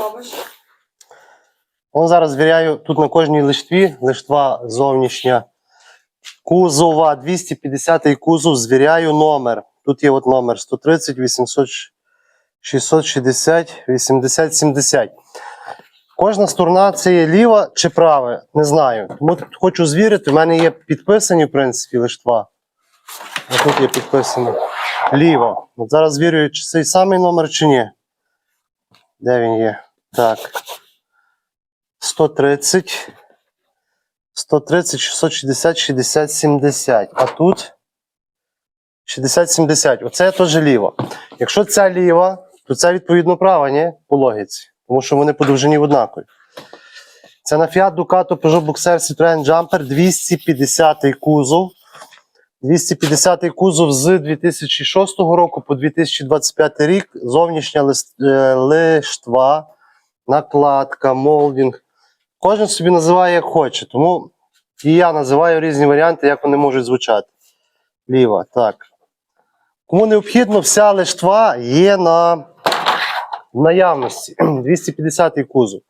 робиш? Он зараз звіряю тут на кожній лиштві, лиштва зовнішня кузова, 250 кузов, звіряю номер. Тут є от номер 130, 800, 660, 80, 70. Кожна сторона це є ліва чи права, не знаю. Тому хочу звірити. У мене є підписані, в принципі, лиштва. А тут є підписано ліво. От зараз звірюю, чи цей самий номер, чи ні. Де він є? Так. 130, 130, 660, 60, 70. А тут 60, 70. Оце теж ліва. Якщо ця ліва, то це відповідно права, ні? По логіці. Тому що вони по довжині однакові. Це на Fiat Ducato Peugeot Boxer Citroen Jumper 250 кузов. 250 кузов з 2006 року по 2025 рік. Зовнішня е, лиштва, накладка, молдинг. Кожен собі називає як хоче. Тому і я називаю різні варіанти, як вони можуть звучати. Ліва, так. Кому необхідно, вся лиштва є на наявності. 250-й кузов.